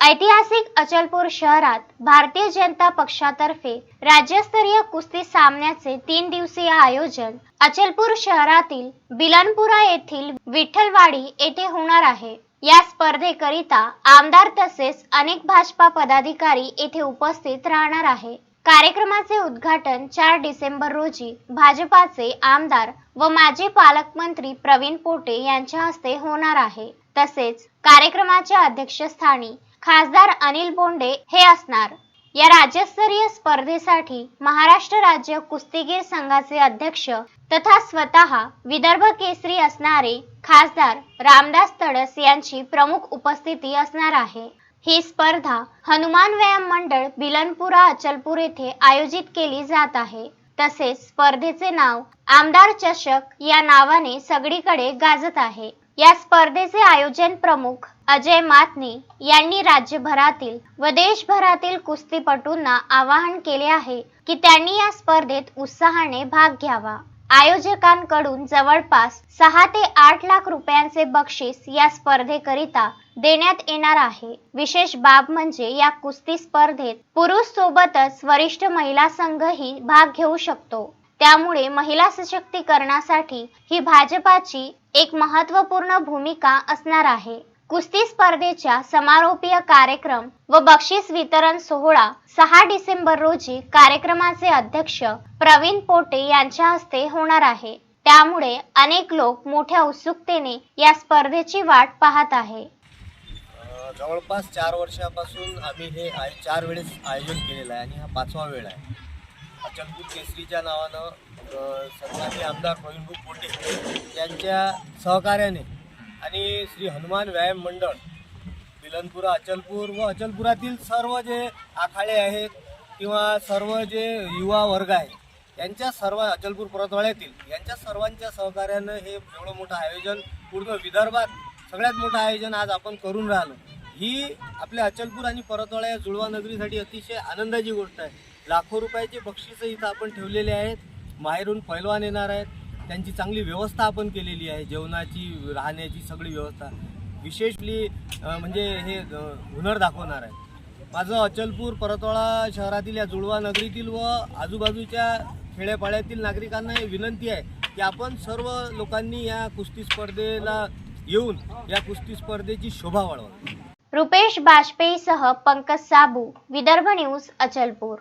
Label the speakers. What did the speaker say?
Speaker 1: ऐतिहासिक अचलपूर शहरात भारतीय जनता पक्षातर्फे राज्यस्तरीय कुस्ती सामन्याचे तीन दिवसीय आयोजन अचलपूर शहरातील बिलनपुरा येथील विठ्ठलवाडी येथे होणार आहे. या स्पर्धेकरिता आमदार तसेच अनेक भाजपा पदाधिकारी येथे उपस्थित राहणार आहे. कार्यक्रमाचे उद्घाटन चार डिसेंबर रोजी भाजपाचे आमदार व माजी पालकमंत्री प्रवीण पोटे यांच्या हस्ते होणार आहे. तसेच कार्यक्रमाच्या अध्यक्षस्थानी खासदार अनिल बोंडे हे असणार. या राज्यस्तरीय स्पर्धेसाठी महाराष्ट्र राज्य कुस्तीगीर संघाचे अध्यक्ष तथा स्वतः विदर्भ केसरी असणारे खासदार रामदास तडस यांची प्रमुख उपस्थिती असणार आहे. ही स्पर्धा हनुमान व्यायाम मंडळ बिलनपुरा अचलपूर येथे आयोजित केली जात आहे. तसेच स्पर्धेचे नाव आमदार चषक या नावाने सगळीकडे गाजत आहे. या स्पर्धेचे आयोजन प्रमुख अजय मातनी यांनी राज्यभरातील व देशभरातील कुस्तीपटूंना आवाहन केले आहे की त्यांनी या स्पर्धेत उत्साहाने भाग घ्यावा. आयोजकांकडून जवळपास सहा ते आठ लाख रुपयांचे बक्षीस या स्पर्धेकरिता देण्यात येणार आहे. विशेष बाब म्हणजे या कुस्ती स्पर्धेत पुरुष सोबतच वरिष्ठ महिला संघही भाग घेऊ शकतो. त्यामुळे महिला सशक्तीकरणासाठी ही भाजपाची एक महत्त्वपूर्ण भूमिका असणार आहे. कुस्ती स्पर्धेच्या समारोपीय कार्यक्रम व बक्षीस वितरण सोहळा सहा डिसेंबर रोजी कार्यक्रमाचे अध्यक्ष प्रवीण पोटे यांच्या हस्ते होणार आहे. त्यामुळे अनेक लोक मोठ्या उत्सुकतेने या स्पर्धेची वाट पाहत आहे.
Speaker 2: जवळपास चार वर्षापासून आम्ही हे आय चार वेळेस आयोजन केलेलं आहे आणि हा पाचवा वेळ आहे. अचलपूर केसरीच्या नावानं अ, सन्माननीय आमदार प्रवीणभाऊ पोटे यांच्या सहकार्याने आणि श्री हनुमान व्यायाम मंडळ बिलनपुरा अचलपूर व अचलपुरातील सर्व जे आखाडे आहेत किंवा सर्व जे युवा वर्ग आहे यांच्या सर्व अचलपूर परतवाड्यातील यांच्या सर्वांच्या सहकार्यानं हे एवढं मोठं आयोजन पूर्ण विदर्भात सगळ्यात मोठं आयोजन आज आपण करून राहिलो. ही आपल्या अचलपूर आणि परतवाड्या जुळवा नगरीसाठी अतिशय आनंदाची गोष्ट आहे. लाखो रुपयाचे बक्षीस इथं आपण ठेवलेले आहेत. माहेरून पैलवान येणार आहेत. त्यांची चांगली व्यवस्था आपण केलेली आहे. जेवणाची राहण्याची सगळी व्यवस्था. विशेषली म्हणजे हे हुनर दाखवणार आहे माझं अचलपूर परतवाडा शहरातील या जुळवा नगरीतील व आजूबाजूच्या खेड्यापाड्यातील नागरिकांना हे विनंती आहे की आपण सर्व लोकांनी या कुस्ती स्पर्धेला येऊन या कुस्ती स्पर्धेची शोभा वाढवा
Speaker 1: रुपेश बाजपेयीसह पंकज साबू विदर्भ न्यूज अचलपूर.